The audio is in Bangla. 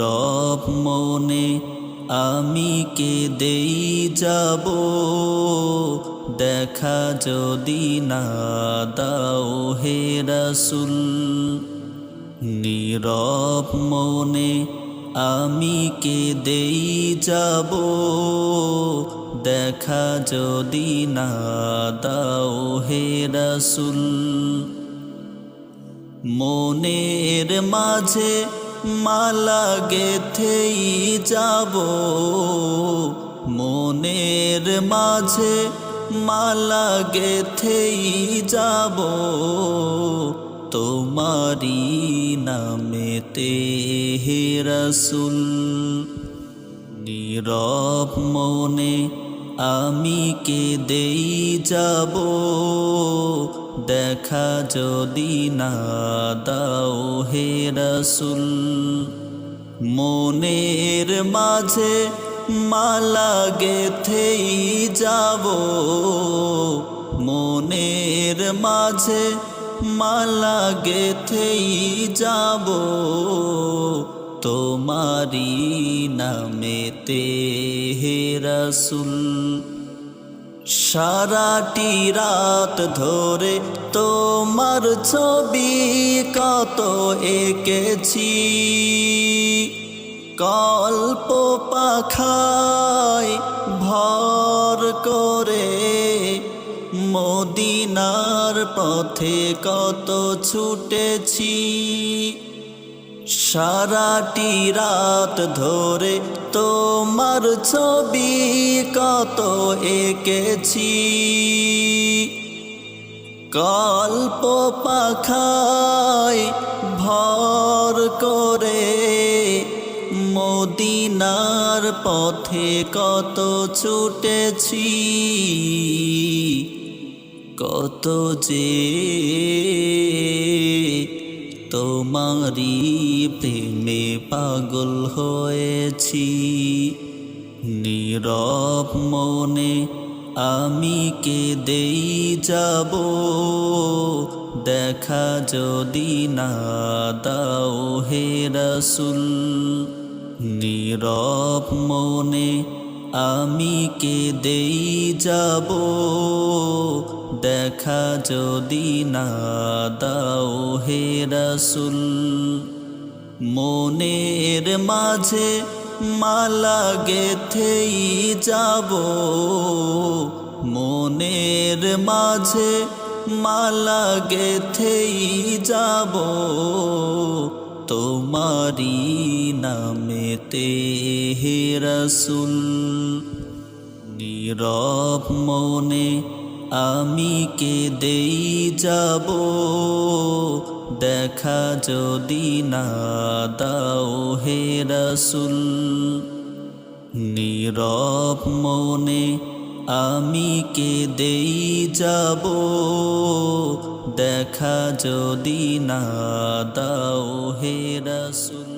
রব মনে, আমি কে দেই যাব। দেখা যদি না দাও হে রাসুল, নীরব মনে, আমি কে দেই যাব। দেখা যদি না দাও হে রাসুল, মনের মাঝে মালা গেথেই যাব। মনের মাঝে মালা গেথেই যাব। তোমারি নামেতে হে রসুল নীরব মনে আমি কে দেই যাব, দেখা যদি না দাও হে রসুল। মনের মাঝে মালা গেথেই যাব, মনের মাঝে মালা গেথেই যাব। তোমারি নামেতে হে রসুল। সারাটি রাত ধরে তোমার ছবি কত এঁকেছি। কল্প পাখায় ভর করে মদিনার পথে কত ছুটেছি। সারাটি রাত ধরে তোমার ছবি কত এঁকেছি। কল্প পাখায় ভর করে মদিনার পথে কত ছুটেছি। কত যে তোমারি প্রেমে পাগল হয়েছি। নীরব মনে আমি কে দেই যাব। দেখা যদি না দাও হে রসুল। নীরব মনে আমি কে দেই যাব। দেখা যদি না দাও হে রসুল, মনের মাঝে মালা গেথেই যাব। মনের মাঝে মালা গেথেই যাব। তোমারি নামেতে হে রসুল, নীরব মনে আমি কে দেই যাব, দেখা যদি না দাও হে রসুল। নীরব মনে আমি কে দেই যাব, দেখা যদি না দাও হে রসুল।